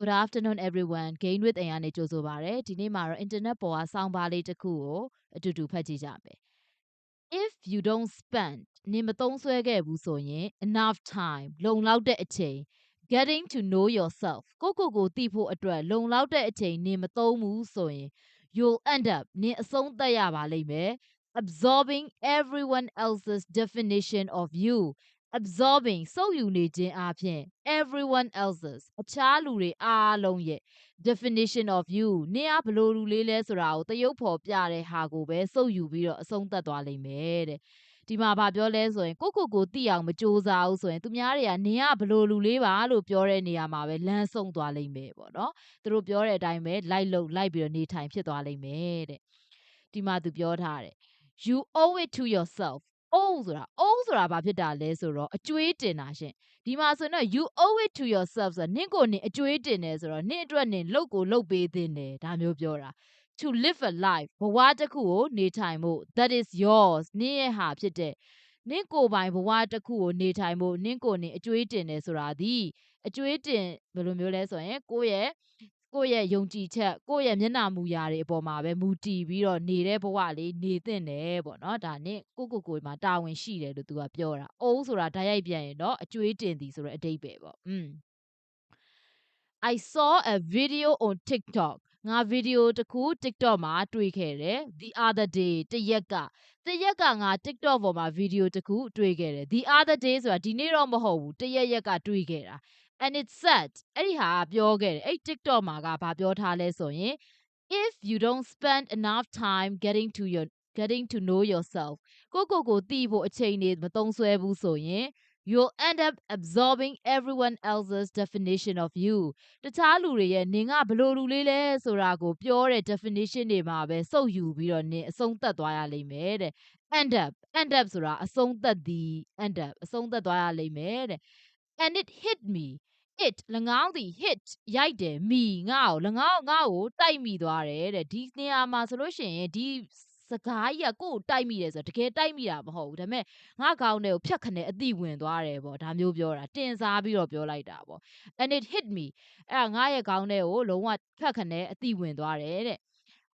Good afternoon everyone Gain with အင်ကနေကြိုဆိုပါရစေဒီနေ့မှာတော့ internet ပေါ်ကစောင်းပါလေးတစ်ခုကိုအတူတူဖတ်ကြည့်ကြမယ် If you don't spend နေမသုံးဆွဲခဲ့ဘူးဆိုရင် enough time လုံလောက်တဲ့အချိန် getting to know yourself ကိုကိုကိုသိဖို့အတွက်လုံလောက်တဲ့အချိန်နေမသုံးဘူးဆိုရင် you'll end up နေအဆုံးသတ်ရပါလိမ့်မယ် absorbing everyone else's definition of you absorbing စုပ်ယူနေခြင်းအပြင် everyone else's အခြားလူတွေအားလုံးရဲ့ definition of you နင်ကဘလို့လူလေးလဲဆိုတာကိုတရုပ်ဖော်ပြတဲ့ဟာကိုပဲစုပ်ယူပြီးတော့အဆုံးသတ်သွားလိမ့်မယ်တဲ့ဒီမှာဗာပြောလဲဆိုရင်ကိုကိုကိုသိအောင်မကြိုးစားဘူးဆိုရင်သူများတွေကနင်ကဘလို့လူလေးပါလို့ပြောတဲ့နေရာမှာပဲလမ်းဆုံးသွားလိမ့်မယ်ပေါ့နော်သူတို့ပြောတဲ့အတိုင်းပဲလိုက်လို့လိုက်ပြီးတော့နေထိုင်ဖြစ်သွားလိမ့်မယ်တဲ့ဒီမှာသူပြောထားတယ် you owe it to yourself owe ဆိုတာ owe ဆိုတာဘာဖြစ်တာလဲဆိုတော့အကျွေးတင်တာရှင်ဒီမှာဆိုတော့ you owe it to yourself ဆိုတာနင့်ကိုနင်အကျွေးတင်တယ်ဆိုတော့နင့်အတွက်နင်လုပ်ကိုလုပ်ပေးသင့်တယ်ဒါမျိုးပြောတာ to live a life ဘဝတစ်ခုကိုနေထိုင်ဖို့ that is yours နင့်ရဲ့ဟာဖြစ်တဲ့နင့်ကိုယ်ပိုင်ဘဝတစ်ခုကိုနေထိုင်ဖို့နင့်ကိုနင်အကျွေးတင်တယ်ဆိုတာဒီအကျွေးတင်ဘယ်လိုမျိုးလဲဆိုရင်ကိုယ့်ရဲ့ ကိုယ့်ရဲ့ယုံကြည်ချက် ကိုယ့်ရဲ့မျက်နှာမူရာတွေအပေါ်မှာပဲ မူတည်ပြီးတော့နေတဲ့ဘဝလေး နေသင့်တယ်ပေါ့နော် ဒါနဲ့ ကိုကိုကိုမှာ တာဝန်ရှိတယ်လို့ သူကပြောတာအိုးဆိုတာဓာတ်ရိုက်ပြန်ရင်တော့ အကျွေးတင်သည်ဆိုတဲ့ အဓိပ္ပာယ်ပေါ့อืม I saw a video on TikTok ငါဗီဒီယိုတစ်ခု TikTok မှာ တွေ့ခဲ့တယ် the other day တရက်ကတရက်က ငါ TikTok ပေါ်မှာဗီဒီယိုတစ်ခု တွေ့ခဲ့တယ် the other day ဆိုတာ ဒီနေ့တော့ မဟုတ်ဘူးတရက်ရက်က တွေ့ခဲ့တာ and it said အဲ့ဒီဟာပြောခဲ့တယ်အဲ့ TikTok မှာကဘာပြောထားလဲဆိုရင် if you don't spend enough time getting to your getting to know yourself ကိုကိုကိုသိဖို့အချိန်နေမသုံးဆွဲဘူးဆိုရင် you'll end up absorbing everyone else's definition of you တခြားလူတွေရဲ့နင်ကဘလို့လူလေးလဲဆိုတာကိုပြောတဲ့ definition တွေမှာပဲစုပ်ယူပြီးတော့နင်အဆုံးသတ်သွားရလိမ့်မယ်တဲ့ end up end up ဆိုတာအဆုံးသတ်သည် end up အဆုံးသတ်သွားရလိမ့်မယ်တဲ့ and it hit me It ၎င်းသည် hit ရိုက်တယ် me ငါ့ကို၎င်းငါ့ကိုတိုက်မိသွားတယ်တဲ့ဒီနေရာမှာဆိုလို့ရှိရင်ဒီစကားကြီးကကိုယ့်ကိုတိုက်မိတယ်ဆိုတော့တကယ်တိုက်မိတာမဟုတ်ဘူးဒါပေမဲ့ငါကောင်းတဲ့ကိုဖြတ်ခနဲ့အတိဝင်သွားတယ်ပေါ့ဒါမျိုးပြောတာတင်စားပြီးတော့ပြောလိုက်တာပေါ့ and it hit me အဲ့ဒါငါရဲ့ကောင်းတဲ့ကိုလုံးဝဖြတ်ခနဲ့အတိဝင်သွားတယ်တဲ့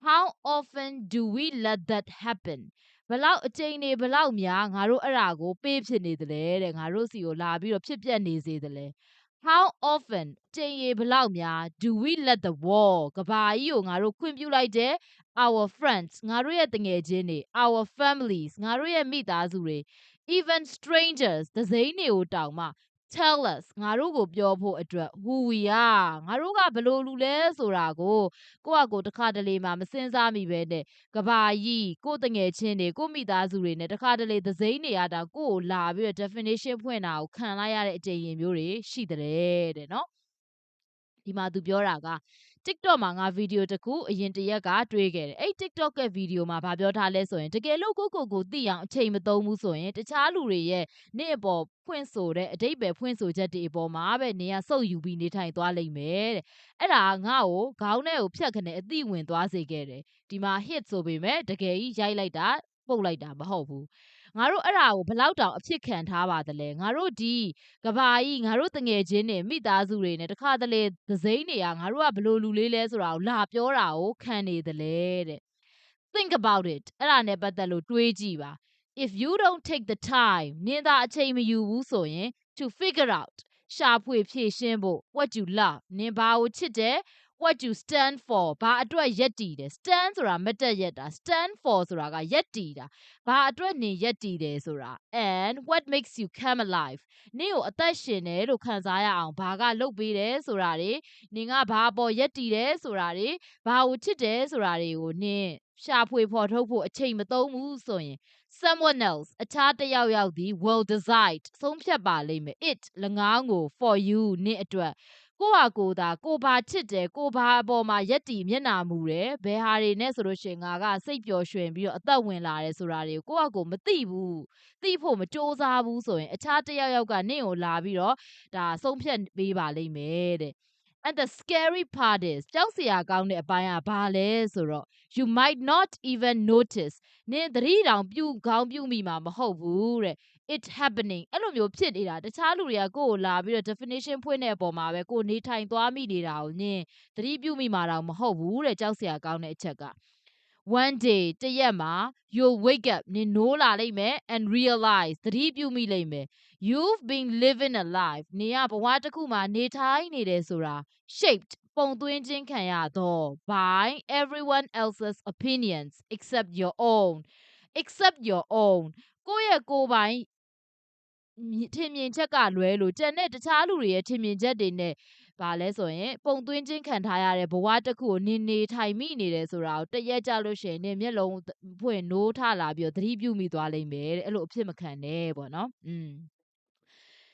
how often do we let that happen ဘလောက်အချိန်နေဘလောက်များငါတို့အဲ့ဒါကိုပေးဖြစ်နေတယ်တဲ့ငါတို့စီကိုလာပြီးတော့ဖြစ်ပြက်နေစေတယ် how often ချိန်ရေဘလောက်များ do we let the war ကဘာကြီးကိုငါတို့ခွင့်ပြုလိုက်တဲ့ our friends ငါတို့ရဲ့တငယ်ချင်းတွေ our families ငါတို့ရဲ့မိသားစုတွေ even strangers သစိမ်းတွေကိုတောင်မှ tell us ငါတို့ကိုပြောဖို့အတွက် who we are ငါတို့ကဘလို့လူလဲဆိုတာကိုကိုယ့်အကိုတခါတလေမှမစင်စားမိပဲနဲ့ကဘာကြီးကိုတငယ်ချင်းတွေကိုမိသားစုတွေနဲ့တခါတလေသစိမ်းတွေရတာကိုကိုလာပြီးတော့ definition ဖွင့်တာကိုခံလိုက်ရတဲ့အကြိမ်ရင်မျိုးတွေရှိတဲ့တဲ့နော်ဒီမှာသူပြောတာက TikTok မှာ ငါဗီဒီယိုတစ်ခု အရင်တရက်က တွေ့ခဲ့တယ် အဲ့ TikTok ရဲ့ ဗီဒီယိုမှာဗာပြောထားလဲဆိုရင် တကယ်လို့ ကိုကိုကိုသိအောင် အချိန်မသုံးဘူးဆိုရင် တခြားလူတွေရဲ့နေ့အပေါ် ဖွင့်ဆိုတဲ့အတိတ်ပဲဖွင့်ဆိုချက်တွေအပေါ်မှာပဲနေရစုပ်ယူပြီး နေထိုင်သွားလိမ့်မယ်တဲ့ အဲ့ဒါငါ့ကို ခေါင်းထဲကို ဖြတ်ခနဲ့အသိဝင်သွားစေခဲ့တယ် ဒီမှာ hit ဆိုပေမဲ့တကယ်ကြီး ရိုက်လိုက်တာ ပုတ်လိုက်တာ မဟုတ်ဘူး ငါတို့အဲ့ဒါကိုဘလောက်တောင်အဖြစ်ခံထားပါသလဲငါတို့ဒီကဘာကြီးငါတို့တငယ်ချင်းတွေမိသားစုတွေနဲ့တခါတလေသစိမ့်တွေကငါတို့ကဘလို့လူလေးလဲဆိုတာကိုလာပြောတာကိုခံနေသလဲတဲ့ think about it အဲ့ဒါနဲ့ပတ်သက်လို့တွေးကြည့်ပါ if you don't take the time နင်သာအချိန်မယူဘူးဆိုရင် to figure out ရှာဖွေဖြည့်ရှင်းဖို့ what you love နင်ဘာကိုချစ်တယ် what you stand for ဘာအတွက်ရက်တည်တယ် stand ဆိုတာမတက်ရက်တာ stand for ဆိုတာကရက်တည်တာဘာအတွက်နေရက်တည်တယ်ဆိုတာ and what makes you come alive နင့်ကိုအသက်ရှင်တယ်လို့ခံစားရအောင်ဘာကလုပ်ပေးတယ်ဆိုတာတွေနင်ကဘာပေါ်ရက်တည်တယ်ဆိုတာတွေဘာကိုချစ်တယ်ဆိုတာတွေကိုနင်ရှာဖွေဖော်ထုတ်ဖို့အချိန်မသုံးဘူးဆိုရင် someone else အခြားတစ်ယောက်ယောက်ဒီ will decide ဆုံးဖြတ်ပါလိမ့်မယ် it ၎င်းကို for you နင့်အတွက် ကိုဟာကိုသာ ကိုဘာချစ်တယ်ကိုဘာအပေါ်မှာရက်တီမျက်နာမူတယ် ဘယ်ဟာတွေနဲ့ဆိုလို့ရှိရင် ငါက စိတ်ပျော်ရွှင်ပြီးတော့ အသက်ဝင်လာတယ်ဆိုတာတွေကို ကိုဟာကိုမသိဘူး သိဖို့မစ조사ဘူးဆိုရင် အခြားတစ်ယောက်ယောက်က နင့်ကိုလာပြီးတော့ဒါဆုံးဖြတ်ပေးပါလိမ့်မယ်တဲ့ and the scary part is ကြောက်စရာကောင်းတဲ့အပိုင်းက ဘာလဲဆိုတော့ you might not even notice နင်သတိတောင် ပြုခေါင်းပြုမိမှာ မဟုတ်ဘူးတဲ့ it happening အဲ့လိုမျိုးဖြစ်နေတာတခြားလူတွေကကိုယ့်ကိုလာပြီးတော့ definition ဖွင့်တဲ့အပေါ်မှာပဲကိုယ်နေထိုင်သွားမိနေတာကိုညင်သတိပြုမိမှာတော့မဟုတ်ဘူးတဲ့ကြောက်စရာကောင်းတဲ့အချက်က one day တရက်မှာ you'll wake up နင်နိုးလာလိမ့်မယ် and realize သတိပြုမိလိမ့်မယ် you've been living a life နေကဘဝတစ်ခုမှာနေထိုင်နေတယ်ဆိုတာ shaped ပုံသွင်းခြင်းခံရသော by everyone else's opinions except your own except your own ကိုယ့်ရဲ့ကိုယ်ပိုင် ထင်မြင်ချက်ကလွဲလို့ ကျန်တဲ့တခြားလူတွေရဲ့ ထင်မြင်ချက်တွေနဲ့ ဘာလဲဆိုရင် ပုံသွင်းခြင်းခံထားရတဲ့ ဘဝတစ်ခုကို နင်နေထိုင်မိနေတယ်ဆိုတာကိုတရက်ကြလို့ရှိရင် နင်မျက်လုံးဖွင့် နိုးထလာပြီးတော့ သတိပြုမိသွားလိမ့်မယ်တဲ့ အဲ့လိုအဖြစ်မခံနဲ့ပေါ့နော် อืม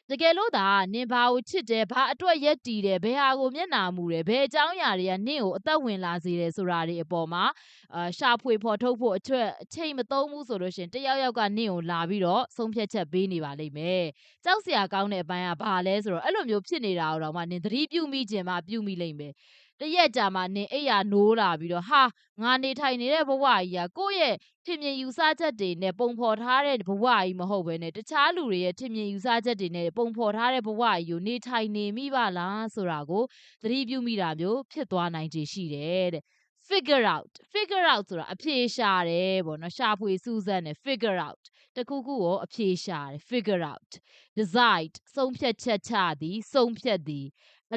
တကယ်လို့သာ နင်ဘာကိုချစ်တယ် ဘာအတွက်ရက်တီတယ် ဘယ်ဟာကို မျက်နာမူတယ် ဘယ်အကြောင်းအရာတွေက နင့်ကို အသက်ဝင်လာစေတယ် ဆိုတာတွေအပေါ်မှာအာရှာဖွေဖော်ထုတ်ဖို့အချက် အချိန်မသုံးဘူးဆိုလို့ရှင် တယောက်ယောက်က နင့်ကိုလာပြီးတော့ ဆုံးဖြတ်ချက်ပေးနေပါလိမ့်မယ် ကြောက်စရာကောင်းတဲ့အပိုင်းက ဘာလဲဆိုတော့ အဲ့လိုမျိုးဖြစ်နေတာတော့မှ နင်သတိပြုမိခြင်းမှ ပြုမိလိမ့်မယ် တရက်ကြာမှနင်အိယာနိုးလာပြီးတော့ဟာငါနေထိုင်နေတဲ့ဘဝကြီးကကိုယ့်ရဲ့ထင်မြင်ယူဆချက်တွေနဲ့ပုံဖော်ထားတဲ့ဘဝကြီးမဟုတ်ဘဲနဲ့တခြားလူတွေရဲ့ထင်မြင်ယူဆချက်တွေနဲ့ပုံဖော်ထားတဲ့ဘဝကြီးကိုနေထိုင်နေမိပါလားဆိုတာကိုသတိပြုမိတာမျိုးဖြစ်သွားနိုင်ခြေရှိတယ်တဲ့ figure out figure out ဆိုတာအဖြေရှာတယ်ပေါ့နော်ရှာဖွေစူးစမ်းတယ် figure out တခုခုကိုအဖြေရှာတယ် figure out decide ဆုံးဖြတ်ချက်ချသည်ဆုံးဖြတ်သည်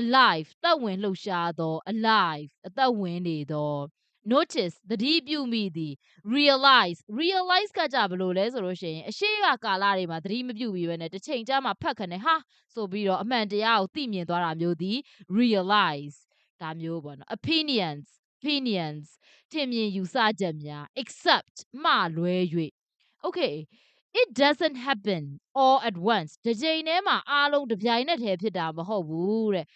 alive သက်ဝင်လှုပ်ရှားသော alive အသက်ဝင်နေသော notice သတိပြုမိသည် realize realize ကကြဘလို့လဲဆိုလို့ရှိရင်အရှိကကာလတွေမှာသတိမပြုပြီးပဲနဲ့တစ်ချိန်ကြာမှဖတ်ခနဲ့ဟာဆိုပြီးတော့အမှန်တရားကိုသိမြင်သွားတာမျိုးသည် realize ဒါမျိုးပေါ့နော် opinions opinions ထင်မြင်ယူဆချက်များ except မှလွဲ၍ okay it doesn't happen all at once တစ်ချိန်တည်းမှာအားလုံးတစ်ပြိုင်နက်တည်းဖြစ်တာမဟုတ်ဘူးတဲ့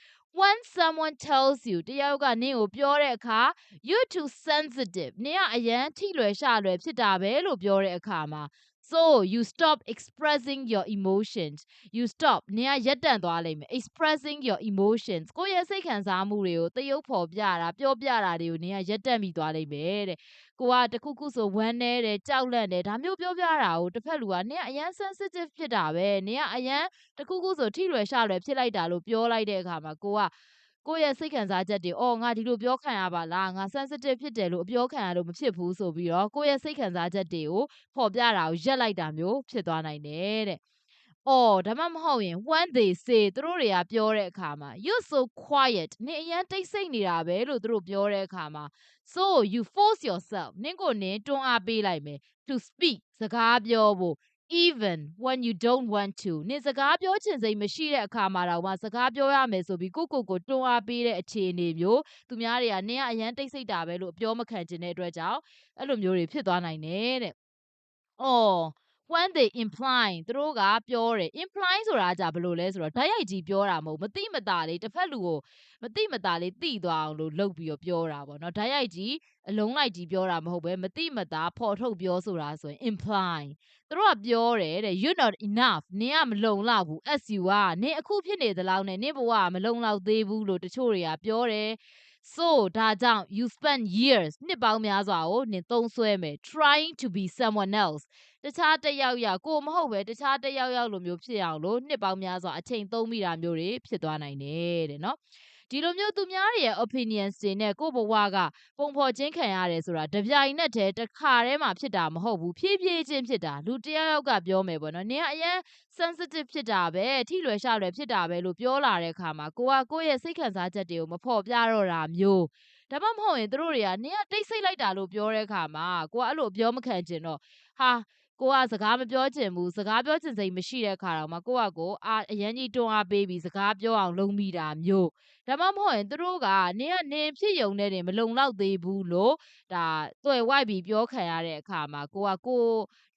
when someone tells you တယောက်ကနင့်ကိုပြောတဲ့အခါ you too sensitive နင်ကအရန်ထိလွယ်ရှလွယ်ဖြစ်တာပဲလို့ပြောတဲ့အခါမှာ so you stop expressing your emotions you stop နင်ကရက်တန့်သွားလိမ့်မယ် expressing your emotions ကိုယ့်ရဲ့စိတ်ခံစားမှုတွေကိုတရုပ်ဖော်ပြတာပြောပြတာတွေကိုနင်ကရက်တန့်ပြီးသွားလိမ့်မယ်တဲ့ကိုကတခုခုဆိုဝမ်းနေတယ်ကြောက်လန့်တယ်ဒါမျိုးပြောပြတာကိုတစ်ဖက်လူကနင်ကအရန် sensitive ဖြစ်တာပဲနင်ကအရန်တခုခုဆိုထိလွယ်ရှလွယ်ဖြစ်လိုက်တာလို့ပြောလိုက်တဲ့အခါမှာကိုက ကိုယ့်ရဲ့စိတ်ခံစားချက်တွေအော်ငါဒီလိုပြောခံရပါလားငါ sensitive ဖြစ်တယ်လို့အပြောခံရလို့မဖြစ်ဘူးဆိုပြီးတော့ကိုယ့်ရဲ့စိတ်ခံစားချက်တွေကိုဖော်ပြတာကိုရက်လိုက်တာမျိုးဖြစ်သွားနိုင်တယ်တဲ့အော်ဒါမှမဟုတ်ရင် when they say သူတို့တွေကပြောတဲ့အခါမှာ you so quiet နင်အရန်တိတ်ဆိတ်နေတာပဲလို့သူတို့ပြောတဲ့အခါမှာ so you force yourself နင့်ကိုနင်တွန်းအားပေးလိုက်မယ် to speak စကားပြောဖို့ even when you don't want to နင်စကားပြောချင်စိတ်မရှိတဲ့အခါမှာတော့မှစကားပြောရမယ်ဆိုပြီးကိုကိုကိုတွန်းအားပေးတဲ့အခြေအနေမျိုးသူများတွေကနင်ကအရန်တိတ်ဆိတ်တာပဲလို့ပြောမခံချင်တဲ့အတွက်ကြောင့်အဲ့လိုမျိုးတွေဖြစ်သွားနိုင်တယ်တဲ့။အော် when they imply သူတို့ကပြောတယ် imply ဆိုတာကြဘယ်လိုလဲဆိုတော့ဓာတ်ရိုက်ကြီးပြောတာမဟုတ်မသိမတာလေးတစ်ဖက်လူကိုမသိမတာလေးသိသွားအောင်လို့လုပ်ပြီးတော့ပြောတာပေါ့နော်ဓာတ်ရိုက်ကြီးအလုံးလိုက်ကြီးပြောတာမဟုတ်ပဲမသိမတာဖော်ထုတ်ပြောဆိုတာဆိုရင် imply သူတို့ကပြောတယ်တဲ့ you not enough နင်ကမလုံလောက်ဘူး as you ကနင်အခုဖြစ်နေသလောက်နဲ့နင်ဘဝကမလုံလောက်သေးဘူးလို့တချို့တွေကပြောတယ် so ဒါကြောင့် you spend years နှစ်ပေါင်းများစွာကိုနင်သုံးဆွဲမယ် trying to be someone else တခြားတစ်ယောက်ယောက်ကိုမဟုတ်ပဲတခြားတစ်ယောက်ယောက်လိုမျိုးဖြစ်အောင်လို့နှစ်ပေါင်းများစွာအချိန်သုံးမိတာမျိုးတွေဖြစ်သွားနိုင်တယ်တဲ့နော်ဒီလိုမျိုးသူများတွေရဲ့ opinions တွေနဲ့ကိုယ့်ဘဝကပုံဖော်ခြင်းခံရတယ်ဆိုတာတပြိုင်နက်တည်းတစ်ခါတည်းမှဖြစ်တာမဟုတ်ဘူးဖြည်းဖြည်းချင်းဖြစ်တာလူတယောက်ယောက်ကပြောမယ်ပေါ့နော်နင်ကအရင် sensitive ဖြစ်တာပဲထိလွယ်ရှလွယ်ဖြစ်တာပဲလို့ပြောလာတဲ့အခါမှာကိုကကိုယ့်ရဲ့စိတ်ခံစားချက်တွေကိုမဖော်ပြတော့တာမျိုးဒါမှမဟုတ်ရင်တို့တွေကနင်ကတိတ်ဆိတ်လိုက်တာလို့ပြောတဲ့အခါမှာကိုကအဲ့လိုပြောမခံချင်တော့ဟာ ကိုကစကားမပြောချင်ဘူးစကားပြောချင်စိတ်မရှိတဲ့ခါတော့မှကိုကကိုအာအရန်ကြီးတွန်းအားပေးပြီးစကားပြောအောင်လုပ်မိတာမျိုးဒါမှမဟုတ်ရင်သူတို့ကနင်ကနင်ဖြစ်ယုံတဲ့နေမလုံလောက်သေးဘူးလို့ဒါတွေ့ဝိုက်ပြီးပြောခံရတဲ့အခါမှာကိုကကို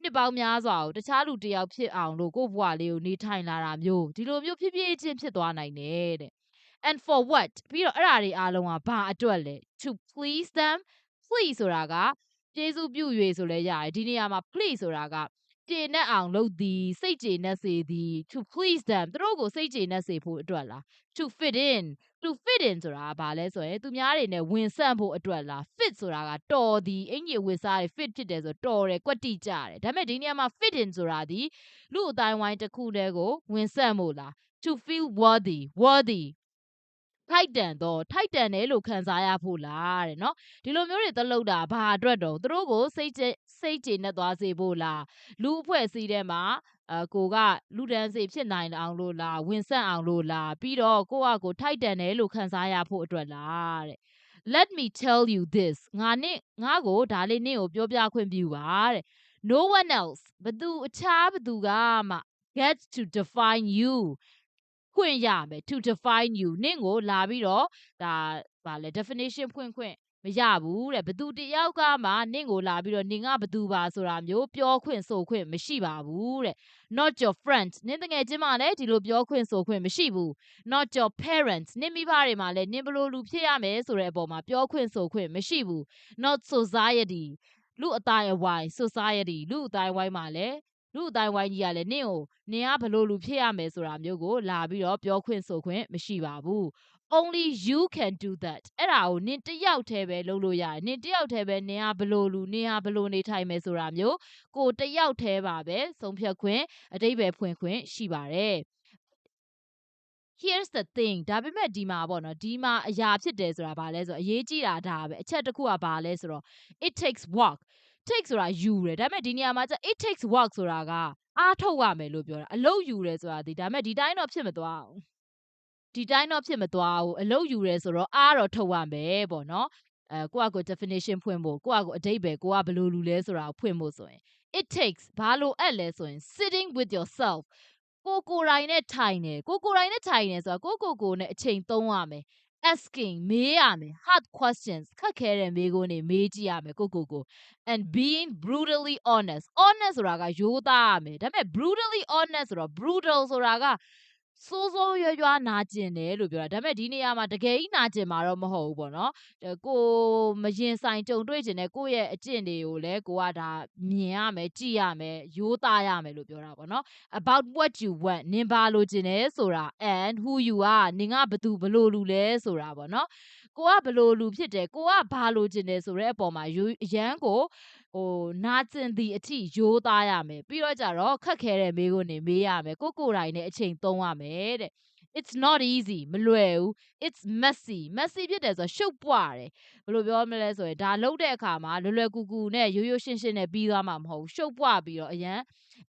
နှစ်ပေါင်းများစွာကိုတခြားလူတယောက်ဖြစ်အောင်လို့ကိုဘွားလေးကိုနေထိုင်လာတာမျိုးဒီလိုမျိုးဖြစ်ဖြစ်ချင်းဖြစ်သွားနိုင်တယ်တဲ့ and for what ပြီးတော့အဲ့ဓာတွေအားလုံးကဘာအတွက်လဲ to please them please ဆိုတာက ကျေးဇူးပြု၍ဆိုလဲရတယ်ဒီနေရာမှာ please ဆိုတာကကျေနပ်အောင်လုပ်သည်စိတ်ကျေနပ်စေသည် to please them သူတို့ကိုစိတ်ကျေနပ်စေဖို့အတွက်လား to fit in to fit in ဆိုတာကဘာလဲဆိုရင်သူများတွေနဲ့ဝင်ဆန့်ဖို့အတွက်လား fit ဆိုတာကတော်သည်အင်ကြီးဝတ်စားတွေ fit ဖြစ်တယ်ဆိုတော်တယ်ကွက်တိကြတယ်ဒါပေမဲ့ဒီနေရာမှာ fit in ဆိုတာဒီလူအတိုင်းဝိုင်းတစ်ခုတည်းကိုဝင်ဆန့်ဖို့လား to feel worthy worthy ထိုက်တန်တော့ထိုက်တန်တယ်လို့ခံစားရဖို့လားတဲ့နော်ဒီလိုမျိုးတွေသလုပ်တာဘာအတွက်တော့သူတို့ကိုစိတ်ကြစိတ်ကျေနပ်သွားစေဖို့လားလူအဖွဲ့အစည်းထဲမှာအကိုကလူဒန်းစေဖြစ်နိုင်အောင်လို့လားဝင်ဆက်အောင်လို့လားပြီးတော့ကိုကကိုထိုက်တန်တယ်လို့ခံစားရဖို့အတွက်လားတဲ့ let me tell you this ငါနဲ့ငါကိုဒါလေးနင့်ကိုပြောပြခွင့်ပြုပါတဲ့ no one else ဘသူအခြားဘသူကမှ gets to define you ခွင့်ရမယ် to define you နင့်ကိုလာပြီးတော့ဒါဗာလဲ definition ဖွင့်ခွင့်မရဘူးတဲ့ဘသူတယောက်ကမှနင့်ကိုလာပြီးတော့နင်ကဘသူပါဆိုတာမျိုးပြောခွင့်ဆိုခွင့်မရှိပါဘူးတဲ့ not your friend နင့်တငယ်ချင်းမှလည်းဒီလိုပြောခွင့်ဆိုခွင့်မရှိဘူး not your parents နင့်မိဘတွေမှလည်းနင်ဘလို့လူဖြစ်ရမယ်ဆိုတဲ့အပေါ်မှာပြောခွင့်ဆိုခွင့်မရှိဘူး not society လူအတိုင်းအဝိုင်း society လူအတိုင်းဝိုင်းမှာလည်း လူအတိုင်းဝိုင်းကြီးကလည်းနင့်ကိုနင်ကဘလို့လူဖြစ်ရမယ်ဆိုတာမျိုးကိုလာပြီးတော့ပြောခွင့်ဆိုခွင့်မရှိပါဘူး only you can do that အဲ့ဒါကိုနင်တယောက်တည်းပဲလုပ်လို့ရတယ်နင်တယောက်တည်းပဲနင်ကဘလို့လူနင်ကဘလို့နေထိုင်မယ်ဆိုတာမျိုးကိုတယောက်တည်းပါပဲဆုံးဖြတ်ခွင့်အတိတ်ပဲဖွင့်ခွင့်ရှိပါတယ် here's the thing ဒါပေမဲ့ဒီမှာပေါ့နော်ဒီမှာအရာဖြစ်တယ်ဆိုတာဘာလဲဆိုတော့အရေးကြီးတာဒါပဲအချက်တစ်ခုကဘာလဲဆိုတော့ it takes work take ဆိုတာယူတယ်ဒါပေမဲ့ဒီနေရာမှာကျ it takes work ဆိုတာကအားထုတ်ရမယ်လို့ပြောတာအလုပ်ယူတယ်ဆိုတာဒီဒါပေမဲ့ဒီတိုင်းတော့ဖြစ်မသွားဘူးဒီတိုင်းတော့ဖြစ်မသွားဘူးအလုပ်ယူရဲဆိုတော့အားတော့ထုတ်ရမယ်ပေါ့နော်အဲကိုယ့်အကို definition ဖွင့်ဖို့ကိုယ့်အကိုအတိတ်ပဲကိုကဘယ်လိုလူလဲဆိုတာကိုဖွင့်ဖို့ဆိုရင် it takes ဘာလို့အပ်လဲဆိုရင် sitting with yourself ကိုကိုယ်တိုင်နဲ့ထိုင်တယ်ကိုကိုယ်တိုင်နဲ့ထိုင်တယ်ဆိုတာကိုကိုကိုနဲ့အချိန်သုံးရမယ် asking မေးရမယ် hard questions ခက်ခဲတဲ့မေးခွန်းတွေမေးကြည့်ရမယ်ကိုကိုကို and being brutally honest honest ဆိုတာကရိုးသားရမယ်ဒါပေမဲ့ brutally honest ဆိုတော့ brutal ဆိုတာက စိုးစိုးရွရွနာကျင်တယ်လို့ပြောတာဒါပေမဲ့ဒီနေရာမှာတကယ်ကြီးနာကျင်မှာတော့မဟုတ်ဘူးပေါ့နော်ကိုမရင်ဆိုင်ကြုံတွေ့ကျင်တဲ့ကိုယ့်ရဲ့အကျင့်တွေကိုလည်းကိုကဒါမြင်ရမယ်ကြည့်ရမယ်ရိုးသားရမယ်လို့ပြောတာပေါ့နော် about what you want နင်ဘာလိုချင်တယ်ဆိုတာ and who you are နင်ကဘသူဘလို့လူလဲဆိုတာပေါ့နော်ကိုကဘလို့လူဖြစ်တယ်ကိုကဘာလိုချင်တယ်ဆိုတဲ့အပေါ်မှာရမ်းကို ဟိုနာကျင်သည့်အထိရိုးသားရမယ်ပြီးတော့ကြတော့ခက်ခဲတဲ့မေးခွန်းတွေမေးရမယ်ကိုကိုယ်တိုင်နဲ့အချိန်သုံးရမယ်တဲ့ it's not easy မလွယ်ဘူး it's messy messy ဖြစ်တယ်ဆိုတော့ရှုပ်ပွားတယ်ဘယ်လိုပြောမလဲဆိုရင်ဒါလုပ်တဲ့အခါမှာလွယ်လွယ်ကူကူနဲ့ရိုးရိုးရှင်းရှင်းနဲ့ပြီးသွားမှာမဟုတ်ဘူးရှုပ်ပွားပြီးတော့အရန်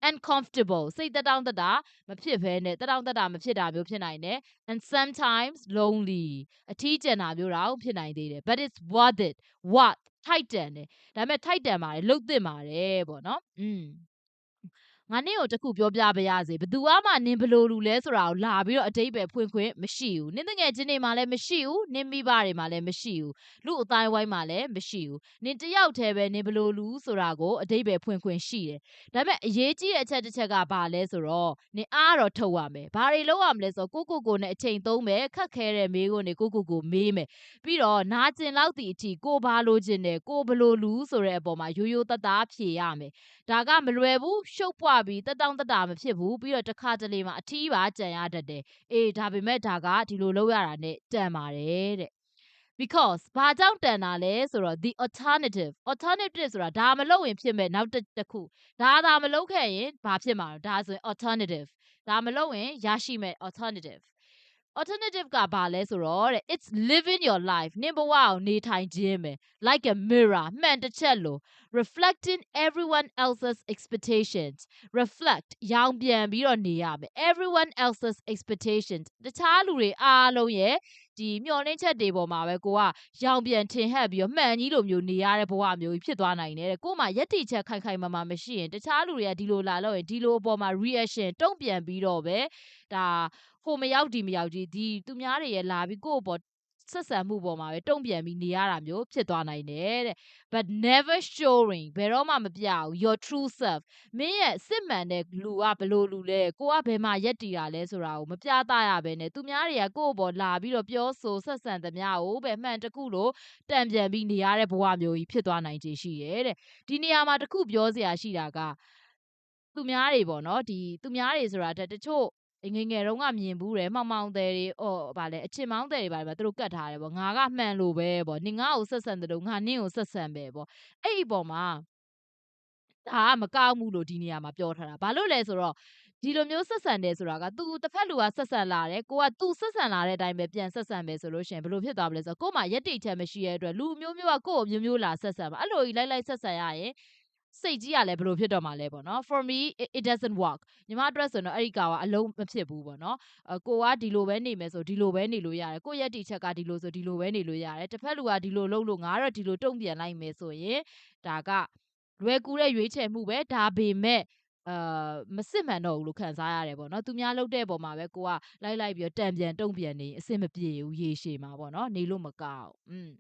uncomfortable စိတ်တောင့်တတာမဖြစ်ဘဲနဲ့တောင့်တတာမဖြစ်တာမျိုးဖြစ်နိုင်တယ် and sometimes lonely အထီးကျန်တာမျိုးတော့ဖြစ်နိုင်သေးတယ် but it's worth it what ထိုက်တန်တယ်ဒါပေမဲ့ထိုက်တန်ပါတယ်လှုပ်သင့်ပါတယ်ပေါ့နော်อืม ငါနင့်ကိုတခုပြောပြပါရစေဘသူမှနင်ဘလို့လူလဲဆိုတာကိုလာပြီးတော့အတိတ်ပဲဖွင့်ခွင့်မရှိဘူးနင်တငယ်ချင်းတွေမှာလည်းမရှိဘူးနင်မိဘတွေမှာလည်းမရှိဘူးလူအတိုင်းဝိုင်းမှာလည်းမရှိဘူးနင်တယောက်တည်းပဲနင်ဘလို့လူဆိုတာကိုအတိတ်ပဲဖွင့်ခွင့်ရှိတယ်ဒါပေမဲ့အရေးကြီးတဲ့အချက်တစ်ချက်ကဘာလဲဆိုတော့နင်အားတော့ထုတ်ရမယ်ဘာတွေလုပ်ရမလဲဆိုတော့ကိုကိုကိုနဲ့အချိန်သုံးမယ်ခက်ခဲတဲ့မေးခွန်းတွေကိုကိုကိုမေးမယ်ပြီးတော့နာကျင်လောက်သည့်အထိကိုဘာလို့ကျင်တယ်ကိုဘလို့လူဆိုတဲ့အပေါ်မှာရိုးရိုးသားသားဖြေရမယ်ဒါကမလွယ်ဘူးရှုပ်ပွားပြီးတက်တောင့်တက်တာမဖြစ်ဘူးပြီးတော့တစ်ခါတလေမှာအထီးပါကြံရတတ်တယ်အေးဒါပေမဲ့ဒါကဒီလိုလုပ်ရတာနဲ့တန်ပါတယ်တဲ့ because ဘာကြောင့်တန်တာလဲဆိုတော့ the alternative alternative ဆိုတာဒါမလုပ်ရင်ဖြစ်မဲ့နောက်တစ်ခုဒါသာမလုပ်ခဲ့ရင်ဘာဖြစ်မှာလဲဒါဆိုရင် alternative ဒါမလုပ်ရင်ရရှိမဲ့ alternative alternative ကဘာလဲဆိုတော့တဲ့ it's living your life နင်ဘဝကိုနေထိုင်ခြင်းပဲ like a mirror မှန်တစ်ချက်လို့ reflecting everyone else's expectations reflect ရောင်ပြန်ပြီးတော့နေရမယ် everyone else's expectations တခြားလူတွေအားလုံးရဲ့ ဒီမျောလင်းချက်တွေပေါ်မှာပဲကိုကရောင်ပြန်ထင်ဟပ်ပြီးတော့မှန်ကြီးလိုမျိုးနေရတဲ့ဘဝမျိုးကြီးဖြစ်သွားနိုင်တယ်ကို့မှာယက်တိချက်ခိုင်ခိုင်မာမာမရှိရင်တခြားလူတွေကဒီလိုလာလို့ရင်ဒီလိုအပေါ်မှာ reaction တုံ့ပြန်ပြီးတော့ပဲဒါဟိုမရောက်ဒီမရောက်ကြီးဒီသူများတွေရဲ့လာပြီးကိုယ့်အပေါ် ဆက်ဆံမှုပေါ်မှာပဲတုံ့ပြန်ပြီးနေရတာမျိုးဖြစ်သွားနိုင်တယ်တဲ့ but never showing ဘယ်တော့မှမပြဘူး your true self မင်းရဲ့စစ်မှန်တဲ့လူကဘလို့လူလဲကိုကဘယ်မှာရက်တည်တာလဲဆိုတာကိုမပြသရဘဲနဲ့သူများတွေကကိုယ့်ဘောလာပြီးတော့ပြောဆိုဆက်ဆံသမျှကိုပဲမှန်တခုလို့တံပြန်ပြီးနေရတဲ့ဘဝမျိုးကြီးဖြစ်သွားနိုင်ခြေရှိရဲ့တဲ့ဒီနေရာမှာတခုပြောစရာရှိတာကသူများတွေပေါ့နော်ဒီသူများတွေဆိုတာတတချို့ ငယ်ငယ်တုန်းကမြင်ဘူးတယ်မှောင်မှောင်တယ်တွေအော်ဗာလဲအချင်မောင်းတယ်တွေဗာလဲသူတို့ကတ်ထားတယ်ပေါ့ငါကမှန်လို့ပဲပေါ့နင်ငါ့ကိုဆက်ဆံတယ်လို့ငါနင့်ကိုဆက်ဆံပဲပေါ့အဲ့ဒီပေါ်မှာဒါကမကောက်မှုလို့ဒီနေရာမှာပြောထားတာဘာလို့လဲဆိုတော့ဒီလိုမျိုးဆက်ဆံတယ်ဆိုတာက तू တစ်ဖက်လူကဆက်ဆံလာတယ်ကိုက तू ဆက်ဆံလာတဲ့အတိုင်းပဲပြန်ဆက်ဆံမယ်ဆိုလို့ရှိရင်ဘယ်လိုဖြစ်သွားမလဲဆိုတော့ကို့မှာရက်တိတ်ချက်မရှိတဲ့အတွက်လူမျိုးမျိုးကကို့ကိုမျိုးမျိုးလာဆက်ဆံပါအဲ့လိုကြီးလိုက်လိုက်ဆက်ဆံရရင် စိတ်ကြီးကလည်းဘယ်လိုဖြစ်တော့မှာလဲပေါ့နော် for me it, it doesn't work ညီမအတွက်ဆိုတော့အဲ့ဒီကောင်ကအလုံးမဖြစ်ဘူးပေါ့နော်အကိုကဒီလိုပဲနေမယ်ဆိုဒီလိုပဲနေလို့ရတယ်ကိုရက်တိချက်ကဒီလိုဆိုဒီလိုပဲနေလို့ရတယ်တစ်ဖက်လူကဒီလိုလုပ်လို့ငါတော့ဒီလိုတုံ့ပြန်လိုက်မယ်ဆိုရင်ဒါကလွယ်ကူတဲ့ရွေးချယ်မှုပဲဒါပေမဲ့အာမစစ်မှန်တော့ဘူးလို့ခံစားရတယ်ပေါ့နော်သူများလှုပ်တဲ့ပုံမှာပဲကိုကလိုက်လိုက်ပြီးတံပြန်တုံ့ပြန်နေအဆင်မပြေဘူးရေရှည်မှာပေါ့နော်နေလို့မကောက်อืม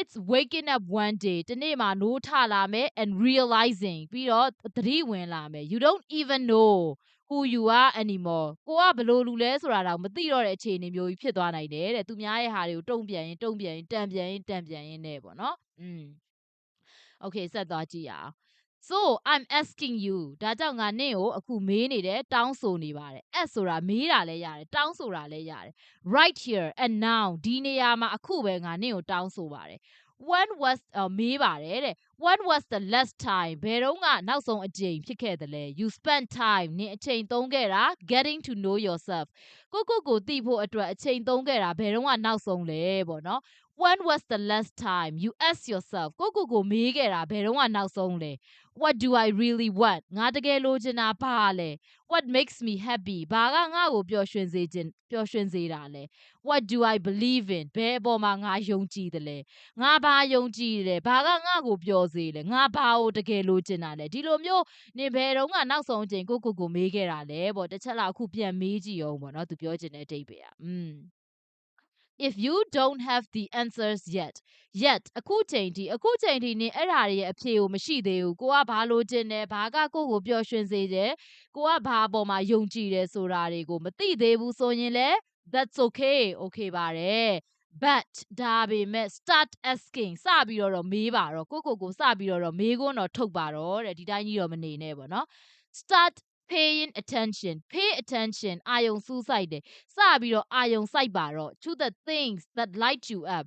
it's waking up one day တနေ့မှာနိုးထလာမယ် and realizing ပြီးတော့သတိဝင်လာမယ် you don't even know who you are anymore ကိုကဘယ်လိုလူလဲဆိုတာတော့မသိတော့တဲ့အခြေအနေမျိုးကြီးဖြစ်သွားနိုင်တယ်တဲ့သူများရဲ့ဟာတွေကိုတုံ့ပြန်ရင်တုံ့ပြန်ရင်တံပြန်ရင်တံပြန်ရင်နဲ့ပေါ့နော်อืม okay ဆက်သွားကြည့်ရအောင် so i'm asking you ဒါကြောင့်ငါနင့်ကိုအခုမေးနေတယ်တောင်းဆိုနေပါတယ် s ဆိုတာမေးတာလည်းရတယ်တောင်းဆိုတာလည်းရတယ် right here and now ဒီနေရာမှာအခုပဲငါနင့်ကိုတောင်းဆိုပါတယ် when was မေးပါတယ်တဲ့ when was the last time ဘယ်တော့ကနောက်ဆုံးအကြိမ်ဖြစ်ခဲ့တယ်လဲ you spent time နင်အချိန်သုံးခဲ့တာ getting to know yourself ကိုကိုကိုသိဖို့အတွက်အချိန်သုံးခဲ့တာဘယ်တော့ကနောက်ဆုံးလဲပေါ့နော် when was the last time you ask yourself ကိုကိုကိုမေးခဲ့တာဘယ်တော့ကနောက်ဆုံးလဲ what do i really want ငါတကယ်လိုချင်တာဘာလဲ what makes me happy ဘာကငါ့ကိုပျော်ရွှင်စေခြင်းပျော်ရွှင်စေတာလဲ what do i believe in ဘယ်အပေါ်မှာငါယုံကြည်တယ်လဲငါဘာယုံကြည်တယ်ဘာကငါ့ကိုပျော်စေလဲငါဘာကိုတကယ်လိုချင်တာလဲဒီလိုမျိုးနေဘယ်တော့ကနောက်ဆုံးအချိန်ကိုကိုကိုမေးခဲ့တာလဲပေါ့တစ်ချက်လောက်အခုပြန်မေးကြည့်အောင်ပေါ့နော်သူပြောချင်တဲ့အတိတ်ပဲอ่ะอืม if you don't have the answers yet yet အခုချိန်ထိအခုချိန်ထိနင်အဲ့ဓာတွေရဲ့အဖြေကိုမရှိသေးဘူးကိုကဘာလို့ကျင်တယ်ဘာကကိုကိုပျော်ရွှင်စေတယ်ကိုကဘာအပေါ်မှာယုံကြည်တယ်ဆိုတာတွေကိုမသိသေးဘူးဆိုရင်လည်း that's okay okay ပါတယ် but ဒါပေမဲ့ start asking စပြီးတော့မေးပါတော့ကိုကိုကိုစပြီးတော့မေးခွန်းတော့ထုတ်ပါတော့တဲ့ဒီတိုင်းကြီးတော့မနေနဲ့ပေါ့နော် start paying attention pay attention အာယုံစူးစိုက်တယ်စပြီးတော့အာယုံစိုက်ပါတော့ to the things that light you up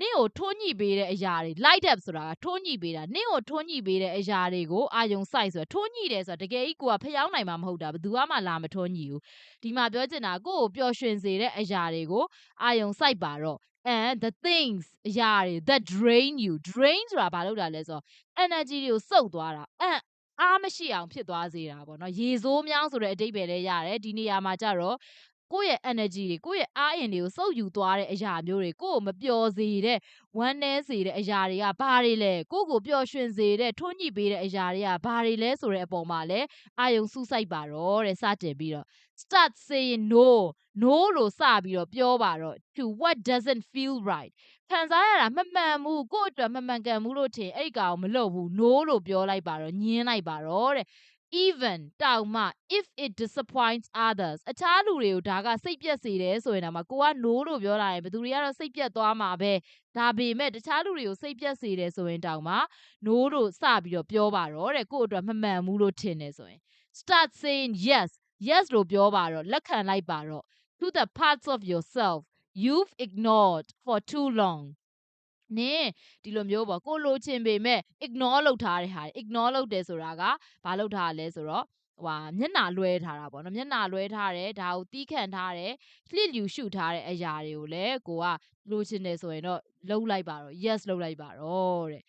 နင့်ကိုထိုးညှိပေးတဲ့အရာတွေ light up ဆိုတာကထိုးညှိပေးတာနင့်ကိုထိုးညှိပေးတဲ့အရာတွေကိုအာယုံစိုက်ဆိုတာထိုးညှိတယ်ဆိုတာတကယ်ကြီးကိုကဖျောင်းနိုင်မှာမဟုတ်တာဘယ်သူမှလာမထိုးညှိဘူးဒီမှာပြောချင်တာကိုကိုပျော်ရွှင်စေတဲ့အရာတွေကိုအာယုံစိုက်ပါတော့ and the things အရာတွေ that drain you drain ဆိုတာဘာလို့တာလဲဆိုတော့ energy တွေကိုစုပ်သွားတာအ အားမရှိအောင်ဖြစ်သွားစေတာပေါ့နော်ရေစိုးမြောင်းဆိုတဲ့အတိတ်ပဲလည်းရတယ်ဒီနေရာမှာကြတော့ကိုယ့်ရဲ့ energy တွေကိုယ့်ရဲ့အားအင်တွေကိုစုပ်ယူသွားတဲ့အရာမျိုးတွေကိုယ့်ကိုမပျော်စေတဲ့ဝမ်းနည်းစေတဲ့အရာတွေကဘာတွေလဲကိုယ့်ကိုပျော်ရွှင်စေတဲ့ထွန်းညှိပေးတဲ့အရာတွေကဘာတွေလဲဆိုတဲ့အပေါ်မှာလဲအာယုံစူးစိုက်ပါတော့တဲ့စတင်ပြီးတော့ start saying no no လို့စပြီးတော့ပြောပါတော့ to what doesn't feel right ခံစားရတာမမှန်ဘူးကို့အတွက်မမှန်ကန်ဘူးလို့ထင်အဲ့ကောင်မလုပ်ဘူး no လို့ပြောလိုက်ပါတော့ညင်းလိုက်ပါတော့တဲ့ even တောင်မှ if it disappoints others အခြားလူတွေကိုဒါကစိတ်ပြက်စေတယ်ဆိုရင်တော့မှကိုက no လို့ပြောလာရင်ဘယ်သူတွေကတော့စိတ်ပြက်သွားမှာပဲဒါပေမဲ့တခြားလူတွေကိုစိတ်ပြက်စေတယ်ဆိုရင်တောင်မှ no လို့စပြီးတော့ပြောပါတော့တဲ့ကို့အတွက်မမှန်ဘူးလို့ထင်တယ်ဆိုရင် start saying yes yes လို့ပြောပါတော့လက်ခံလိုက်ပါတော့ to the parts of yourself you've ignored for too long နင်းဒီလိုမျိုးပေါ့ကိုလိုချင်ပေမဲ့ ignore လုပ်ထားတဲ့ဟာ ignore လုပ်တယ်ဆိုတာကဘာလုပ်ထားလဲဆိုတော့ဟွာမျက်နှာလွဲထားတာပေါ့နော်မျက်နှာလွဲထားတယ်ဒါကိုတီးခန့်ထားတယ်လှစ်လျူရှုထားတဲ့အရာတွေကိုလည်းကိုကလိုချင်တယ်ဆိုရင်တော့လှုပ်လိုက်ပါတော့ yes လှုပ်လိုက်ပါတော့တဲ့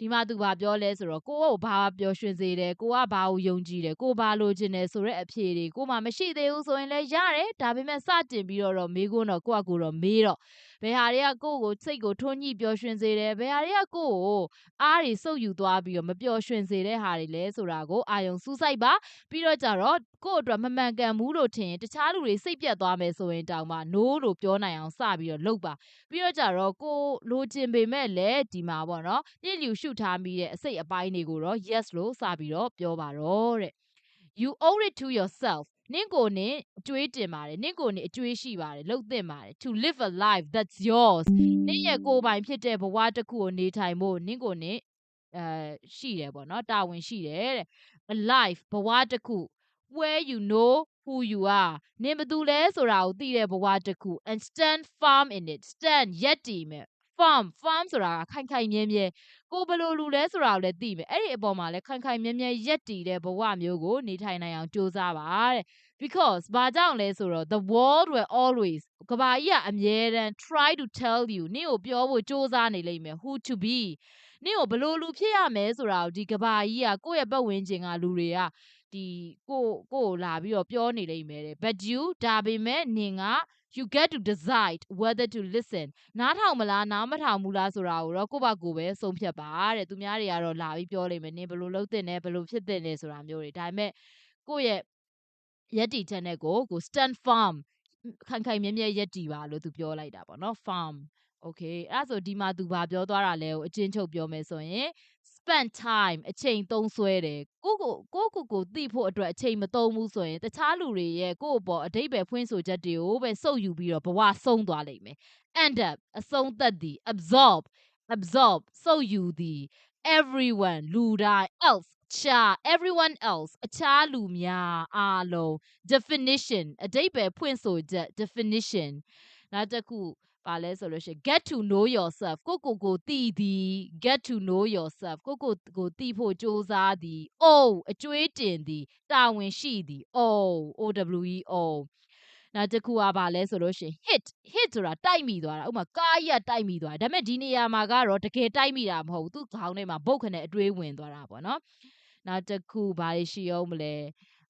ဒီမှာသူဘာပြောလဲဆိုတော့ကိုကိုဘာပျော်ရွှင်စေတယ်ကိုကဘာကိုယုံကြည်တယ်ကိုဘာလိုချင်တယ်ဆိုတဲ့အဖြေတွေကိုမှမရှိသေးဘူးဆိုရင်လည်းရတယ်ဒါပေမဲ့စတင်ပြီးတော့မေးခွန်းတော့ကိုကကိုတော့မေးတော့ဘယ်ဟာတွေကကိုယ့်ကိုစိတ်ကိုထွန်းညှိပျော်ရွှင်စေတယ်ဘယ်ဟာတွေကကိုယ့်ကိုအားတွေစုပ်ယူသွားပြီးတော့မပျော်ရွှင်စေတဲ့ဟာတွေလဲဆိုတာကိုအာယုံစူးစိုက်ပါပြီးတော့ကြတော့ ကိုယ့်အတွက်မမှန်ကန်ဘူးလို့ထင်ရင် တခြားလူတွေ စိတ်ပြတ်သွားမယ်ဆိုရင်တောင်မှ no လို့ပြောနိုင်အောင် စပြီးတော့လုပ်ပါ ပြီးတော့ကြတော့ ကိုလိုချင်ပေမဲ့လည်း ဒီမှာပေါ့နော်ပြည့်လျူရှုထားမိတဲ့ အစိတ်အပိုင်းတွေကိုတော့ yes လို့စပြီးတော့ ပြောပါတော့တဲ့ you owe it to yourself နင့်ကိုနင့် အကျွေးတင်ပါတယ် နင့်ကိုနင့် အကျွေးရှိပါတယ်လှုပ်သင့်ပါတယ် to live a life that's yours နင့်ရဲ့ကိုယ်ပိုင်ဖြစ်တဲ့ဘဝတစ်ခုကို နေထိုင်ဖို့ နင့်ကိုနင့်အဲရှိတယ်ပေါ့နော် တာဝန်ရှိတယ်တဲ့ a life ဘဝတစ်ခု where you know who you are နင်ဘသူလဲဆိုတာကိုသိတဲ့ဘဝတစ်ခု and stand firm in it stand ရက်တည်မယ် firm firm ဆိုတာကခိုင်ခိုင်မြဲမြဲကိုဘယ်လိုလူလဲဆိုတာကိုလည်းသိမယ်အဲ့ဒီအပေါ်မှာလည်းခိုင်ခိုင်မြဲမြဲရက်တည်တဲ့ဘဝမျိုးကိုနေထိုင်နိုင်အောင်ကြိုးစားပါတဲ့ because ဘာကြောင့်လဲဆိုတော့ the world will always ကဘာကြီးကအမြဲတမ်း try to tell you နင့်ကိုပြောဖို့ကြိုးစားနေလိမ့်မယ် who to be နင့်ကိုဘယ်လိုလူဖြစ်ရမယ်ဆိုတာကိုဒီကဘာကြီးကကိုယ့်ရဲ့ပတ်ဝန်းကျင်ကလူတွေက ဒီကိုကိုကိုလာပြီးတော့ပြောနေလိမ့်မယ်တဲ့ but you ဒါပေမဲ့နင်က you get to decide whether to listen နားထောင်မလားနားမထောင်ဘူးလားဆိုတာကိုတော့ကိုယ့်ဘာကိုယ်ပဲဆုံးဖြတ်ပါတဲ့သူများတွေကတော့လာပြီးပြောလိမ့်မယ်နင်ဘယ်လိုလုပ်တဲ့လဲဘယ်လိုဖြစ်တဲ့လဲဆိုတာမျိုးတွေဒါပေမဲ့ကိုယ့်ရဲ့ယက်တီချက်နဲ့ကိုကို stand firm ခိုင်ခိုင်မြဲမြဲယက်တီပါလို့သူပြောလိုက်တာပေါ့နော် firm okay အဲ့ဒါဆိုဒီမှာသူဘာပြောသွားတာလဲကိုအချင်းချုပ်ပြောမယ်ဆိုရင် spend time အချိန်သုံးစွဲတယ်ကိုကိုကိုကိုကိုသိဖို့အတွက်အချိန်မသုံးဘူးဆိုရင်တခြားလူတွေရဲ့ကိုယ့်အပေါ်အတိတ်ပဲဖွင့်ဆိုချက်တွေကိုပဲစုပ်ယူပြီးတော့ဘဝဆုံးသွားလိမ့်မယ် end up အဆုံးသက်သည် absorb absorb စုပ်ယူသည် everyone လူတိုင်း else ချာ everyone else အခြားလူများအားလုံး definition အတိတ်ပဲဖွင့်ဆိုချက် definition နောက်တစ်ခု ပါလဲဆိုလို့ရှိရင် get to know yourself ကိုကိုကိုတည်သည် get to know yourself ကိုကိုကိုတည်ဖို့စ조사သည် oh အကျွေးတင်သည်တာဝန်ရှိသည် oh o w e oh နောက်တစ်ခုကပါလဲဆိုလို့ရှိရင် hit hit ဆိုတာတိုက်မိသွားတာဥပမာကားကြီးကတိုက်မိသွားတယ်ဒါပေမဲ့ဒီနေရာမှာကတော့တကယ်တိုက်မိတာမဟုတ်ဘူးသူ့ခေါင်းထဲမှာဘုတ်ခနဲ့အတွေးဝင်သွားတာပေါ့နော်နောက်တစ်ခုဘာတွေရှိအောင်မလဲ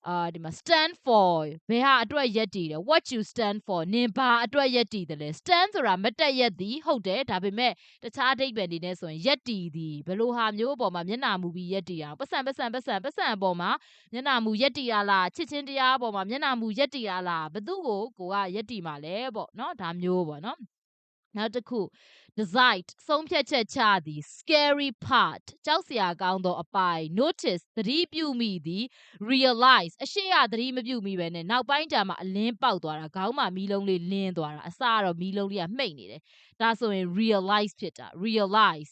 အာဒီမှာ stand for ဘယ်ဟာအတွက်ရက်တည်တယ် what you stand for နင်ဘာအတွက်ရက်တည်တယ်လဲ stand ဆိုတာမတက်ရက်သည်ဟုတ်တယ်ဒါပေမဲ့တခြားအဓိပ္ပာယ်နေနဲ့ဆိုရင်ရက်တည်သည်ဘယ်လိုဟာမျိုးအပေါ်မှာမျက်နှာမူပြီးရက်တည်အောင်ပတ်စံပတ်စံပတ်စံပတ်စံအပေါ်မှာမျက်နှာမူရက်တည်ရလားချစ်ချင်းတရားအပေါ်မှာမျက်နှာမူရက်တည်ရလားဘသူ့ကိုကိုကရက်တည်မှာလဲပေါ့နော်ဒါမျိုးပေါ့နော် နောက်တစ်ခု decide ဆုံးဖြတ်ချက်ချသည် scary part ကြောက်စရာကောင်းသောအပိုင်း notice သတိပြုမိသည် realize အရှိရသတိမပြုမိပဲနဲ့နောက်ပိုင်းကျမှအလင်းပေါက်သွားတာခေါင်းမှာမီးလုံးလေးလင်းသွားတာအစကတော့မီးလုံးလေးကမှိတ်နေတယ်ဒါဆိုရင် realize ဖြစ်တာ realize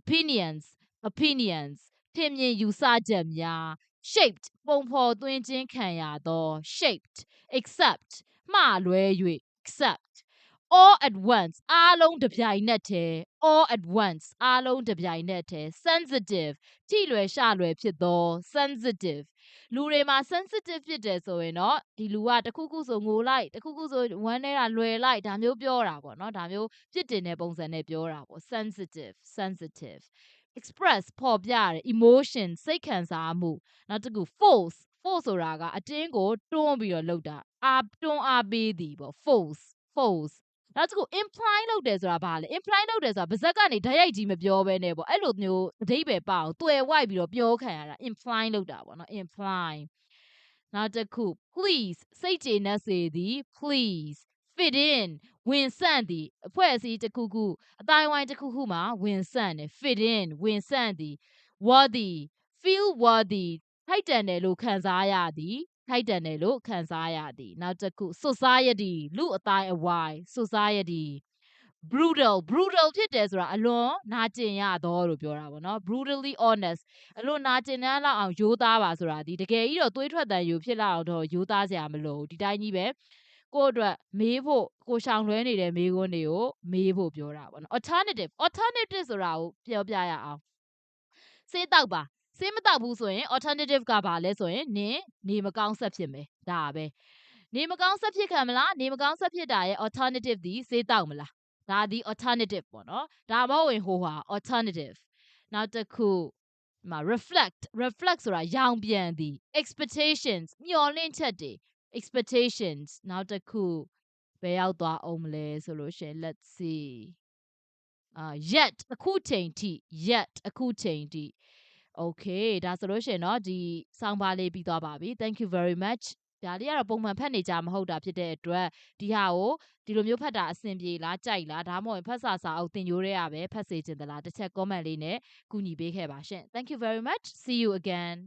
opinions opinions ထင်မြင်ယူဆချက်များ shaped ပုံဖော်သွင်းခြင်းခံရသော shaped accept မှားလွဲ၍ accept all at once အားလုံးတစ်ပြိုင်နက်တည်း all at once အားလုံးတစ်ပြိုင်နက်တည်း sensitive ထိလွယ်ရှလွယ်ဖြစ်သော sensitive လူတွေမှာ sensitive ဖြစ်တယ်ဆိုရင်တော့ဒီလူကတခုခုဆိုငိုလိုက်တခုခုဆိုဝမ်းနေတာလွယ်လိုက်ဒါမျိုးပြောတာပေါ့နော်ဒါမျိုးဖြစ်တင်တဲ့ပုံစံနဲ့ပြောတာပေါ့ sensitive sensitive express ဖော်ပြရတယ် emotion စိတ်ခံစားမှုနောက်တစ်ခု force force ဆိုတာကအတင်းကိုတွန်းပြီးတော့လုပ်တာအာတွန်းအားပေးသည်ပေါ့ force force နောက်တစ်ခု imply လုပ်တယ်ဆိုတာဘာလဲ imply လုပ်တယ်ဆိုတာဗဇက်ကနေဓာတ်ရိုက်ကြီးမပြောဘဲနဲ့ပေါ့အဲ့လိုမျိုးအဓိပ္ပာယ်ပအောင်တွယ်ဝိုက်ပြီးတော့ပြောခံရတာ imply လုပ်တာပေါ့နော် imply နောက်တစ်ခု please စိတ်ကျေနပ်စေသည် please fit in ဝင်ဆန့်သည်အဖွဲ့အစည်းတစ်ခုခုအတိုင်းဝိုင်းတစ်ခုခုမှာဝင်ဆန့်တယ် fit in ဝင်ဆန့်သည် worthy feel worthy ထိုက်တန်တယ်လို့ခံစားရသည် ထိုက်တန်တယ်လို့ခံစားရသည်နောက်တစ်ခု society လူအတိုင်းအဝိုင်း society brutal brutal ဖြစ်တယ်ဆိုတာအလွန်နာကျင်ရတော့လို့ပြောတာပေါ့နော် brutally honest အလွန်နာကျင်တဲ့လောက်အောင်ရိုးသားပါဆိုတာဒီတကယ်ကြီးတော့သွေးထွက်တန်ယူဖြစ်လာတော့ရိုးသားစရာမလိုဒီတိုင်းကြီးပဲကိုယ့်အတွက်မေးဖို့ကိုရှောင်လွှဲနေတဲ့မေးခွန်းတွေကိုမေးဖို့ပြောတာပေါ့နော် alternative alternative ဆိုတာကိုပြောပြရအောင်စေးတောက်ပါ ဆေးမတောက်ဘူးဆိုရင် alternative ကဘာလဲဆိုရင်နင်နေမကောင်းဆက်ဖြစ်မယ်ဒါပဲနေမကောင်းဆက်ဖြစ်ခံမလားနေမကောင်းဆက်ဖြစ်တာရဲ့ alternative ဒီဆေးတောက်မလားဒါဒီ alternative ပေါ့နော်ဒါမဟုတ်ရင်ဟိုဟာ alternative နောက်တစ်ခုမှာ reflect reflect ဆိုတာရောင်ပြန်သည် expectations မျှော်လင့်ချက်တွေ expectations နောက်တစ်ခုဘယ်ရောက်သွားအောင်မလဲဆိုလို့ရှင် let's see အာ yet အခုချိန်ထိ yet အခုချိန်ထိ okay ဒါဆိုလို့ရှိရင်เนาะဒီစောင်းပါလေးပြီးသွားပါပြီ thank you very much ဒါလေးကတော့ပုံမှန်ဖတ်နေကြမဟုတ်တာဖြစ်တဲ့အတွက်ဒီဟာကိုဒီလိုမျိုးဖတ်တာအဆင်ပြေလားကြိုက်လားဒါမှမဟုတ်ဖတ်စာစာအုပ်သင်ရိုးတွေကပဲဖတ်စေချင်သလားတစ်ချက် comment လေးနဲ့ကူညီပေးခဲ့ပါရှင် thank you very much see you again